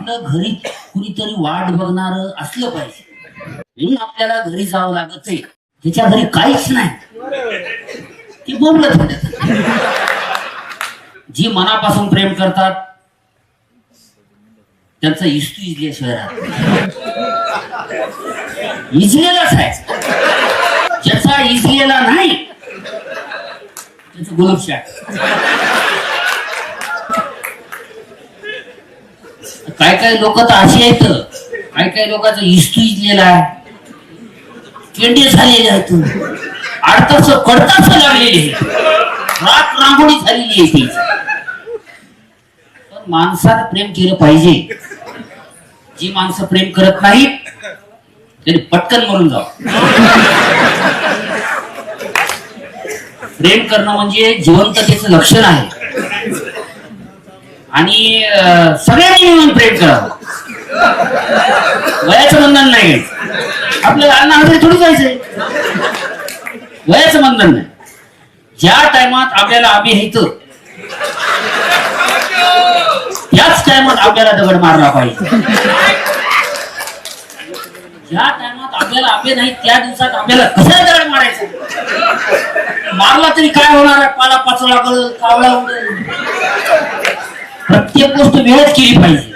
आपलं घरी कुणीतरी वाट बघणार असलं पाहिजे. म्हणून आपल्याला घरी जावं लागत आहे त्याच्या घरी काहीच नाही. ती बोंबलत जी मनापासून प्रेम करतात त्यांचं इस्तू इजल्याशिवाय शहरात. इजलेलाच आहे. ज्याचा इजलेला नाही त्याचं गुलाबशाह काय काय लोक तर अशी आहेत. काय काय लोकांचा इस्तू इजलेला आहे. केंडे झालेले आहेत अडतास कडतास लागलेले रात रांगोळी झालेली आहे ती. पण माणसानं प्रेम केलं पाहिजे. जी माणसं प्रेम करत नाहीत त्यांनी पटकन मरून जाव. प्रेम करणं म्हणजे जिवंततेचं लक्षण आहे. आणि सगळ्यांनी मिळून वयाचं बंधन नाही. आपल्याला अन्न हजरी थोडी जायचंय. वयाचं बंधन नाही. ज्या टायमात आपल्याला आम्ही येतं त्याच टायमात आपल्याला दगड मारला पाहिजे. ज्या टायमात आपल्याला आंबे नाही त्या दिवसात आपल्याला कसा दगड मारायचं? मारला तरी काय होणार आहे? पाला पाचोळा कळ कावळा उडेल. प्रत्येक गोष्ट वेळच केली पाहिजे.